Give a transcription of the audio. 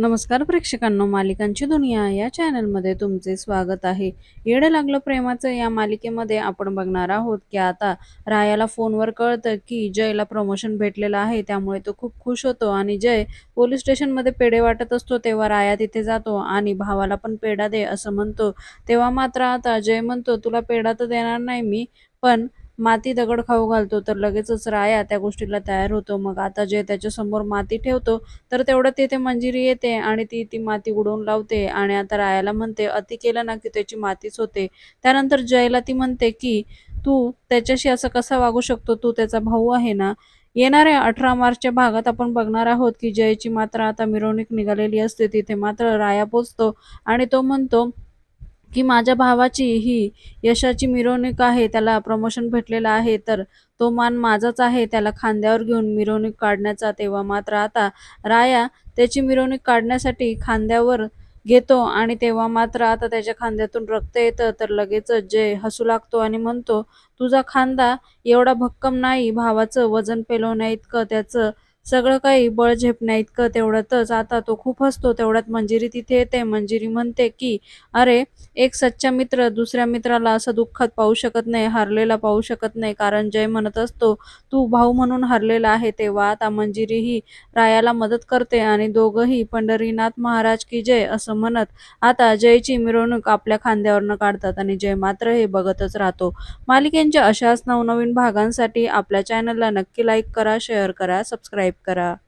नमस्कार प्रेक्षकांनो मालिकांची दुनिया या चॅनलमध्ये तुमचे स्वागत आहे. येडं लागलं प्रेमाचं या मालिकेमध्ये आपण बघणार आहोत की आता रायाला फोनवर कळतं की जयला प्रमोशन भेटलेलं आहे त्यामुळे तो खूप खुश होतो आणि जय पोलीस स्टेशनमध्ये पेढे वाटत असतो तेव्हा राया तिथे जातो आणि भावाला पण पेढा दे असं म्हणतो. तेव्हा मात्र आता जय म्हणतो तुला पेढा तर देणार नाही मी पण माती दगड खाऊ घालतो तर लगेचच राया त्या गोष्टीला तयार होतो. मग आता जे त्याच्यासमोर माती ठेवतो तर तेवढं तिथे मंजिरी येते आणि ती ती माती उडवून लावते. आणि आता रायाला म्हणते अति केलं ना की त्याची मातीच होते. त्यानंतर जयला ती म्हणते की तू त्याच्याशी असं कसा वागू शकतो? तू त्याचा भाऊ आहे ना? येणाऱ्या अठरा मार्चच्या भागात आपण बघणार आहोत की जयची मात्र आता मिरवणूक निघालेली असते. तिथे मात्र राया पोचतो आणि तो म्हणतो की माझ्या भावाची ही यशाची मिरवणूक आहे त्याला प्रमोशन भेटलेलं आहे तर तो मान माझाच आहे त्याला खांद्यावर घेऊन मिरवणूक काढण्याचा तेव्हा मात्र आता राया त्याची मिरवणूक काढण्यासाठी खांद्यावर घेतो आणि तेव्हा मात्र आता त्याच्या खांद्यातून रक्त येतं तर लगेचच जय हसू लागतो आणि म्हणतो तुझा खांदा एवढा भक्कम नाही भावाचं वजन पेलवण्या इतकं त्याचं सगळं काही बळ झेपण्या इतकं तेवढ्यातच. आता तो खूप हसतो तेवढ्यात मंजिरी तिथे येते. मंजिरी म्हणते की अरे एक सच्चा मित्र दुसऱ्या मित्राला असं दुःखात पाहू शकत नाही हरलेला पाहू शकत नाही. कारण जय म्हणत असतो तू भाऊ म्हणून हरलेला आहे तेव्हा आता मंजिरी ही रायाला मदत करते आणि दोघंही पंढरीनाथ महाराज की जय असं म्हणत आता जयची मिरवणूक आपल्या खांद्यावरनं काढतात आणि जय मात्र हे बघतच राहतो. मालिकेंच्या अशाच नवनवीन भागांसाठी आपल्या चॅनलला नक्की लाईक करा शेअर करा सबस्क्राईब करा